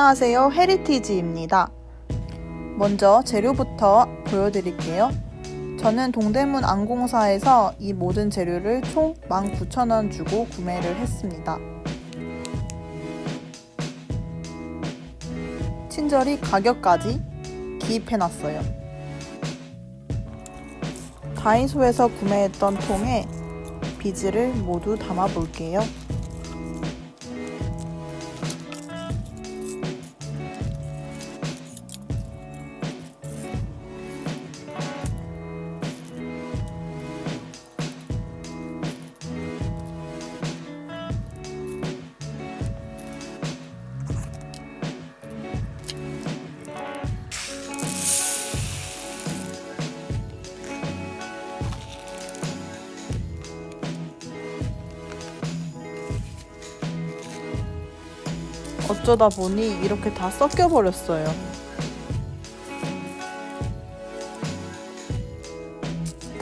안녕하세요. 헤리티지입니다. 먼저 재료부터 보여드릴게요. 저는 동대문 안공사에서 이 모든 재료를 총 19,000원 주고 구매를 했습니다. 친절히 가격까지 기입해놨어요. 다이소에서 구매했던 통에 비즈를 모두 담아볼게요. 어쩌다 보니 이렇게 다 섞여 버렸어요.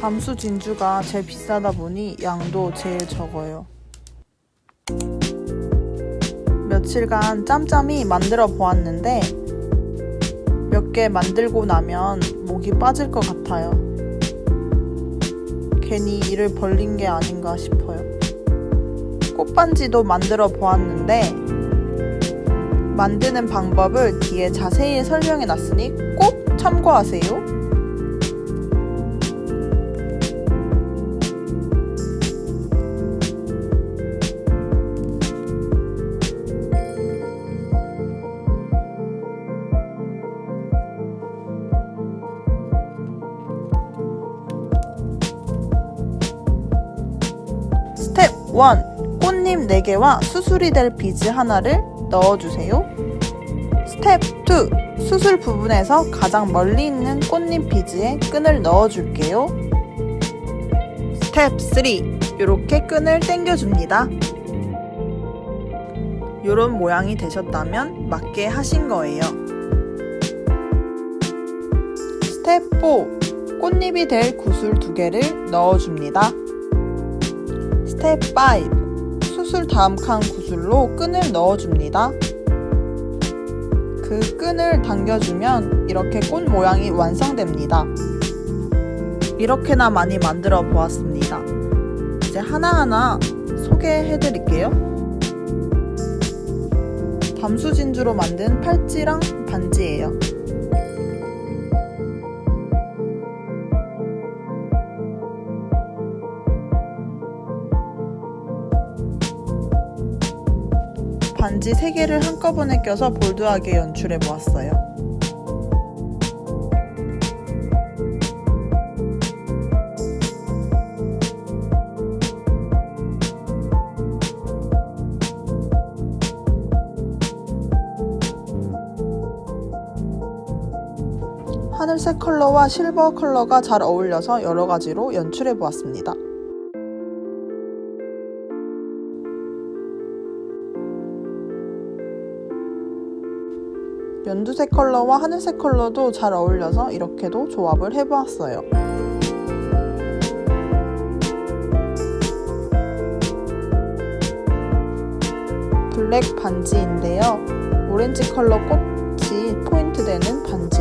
담수 진주가 제일 비싸다 보니 양도 제일 적어요. 며칠간 짬짬이 만들어 보았는데 몇 개 만들고 나면 목이 빠질 것 같아요. 괜히 일을 벌린 게 아닌가 싶어요. 꽃반지도 만들어 보았는데 만드는 방법을 뒤에 자세히 설명해 놨으니 꼭 참고하세요. 스텝 1. 꽃잎 4개와 수술이 될 비즈 하나를 넣어주세요. 스텝 2. 수술 부분에서 가장 멀리 있는 꽃잎 비즈에 끈을 넣어줄게요. 스텝 3. 이렇게 끈을 당겨줍니다. 이런 모양이 되셨다면 맞게 하신 거예요. 스텝 4. 꽃잎이 될 구슬 두 개를 넣어줍니다. 스텝 5. 수술 다음 칸 구슬로 끈을 넣어줍니다. 그 끈을 당겨주면 이렇게 꽃 모양이 완성됩니다. 이렇게나 많이 만들어 보았습니다. 이제 하나하나 소개해 드릴게요. 담수 진주로 만든 팔찌랑 반지예요. 반지 3개를 한꺼번에 껴서 볼드하게 연출해 보았어요. 하늘색 컬러와 실버 컬러가 잘 어울려서 여러 가지로 연출해 보았습니다. 연두색 컬러와 하늘색 컬러도 잘 어울려서 이렇게도 조합을 해보았어요. 블랙 반지인데요. 오렌지 컬러 꽃이 포인트 되는 반지예요.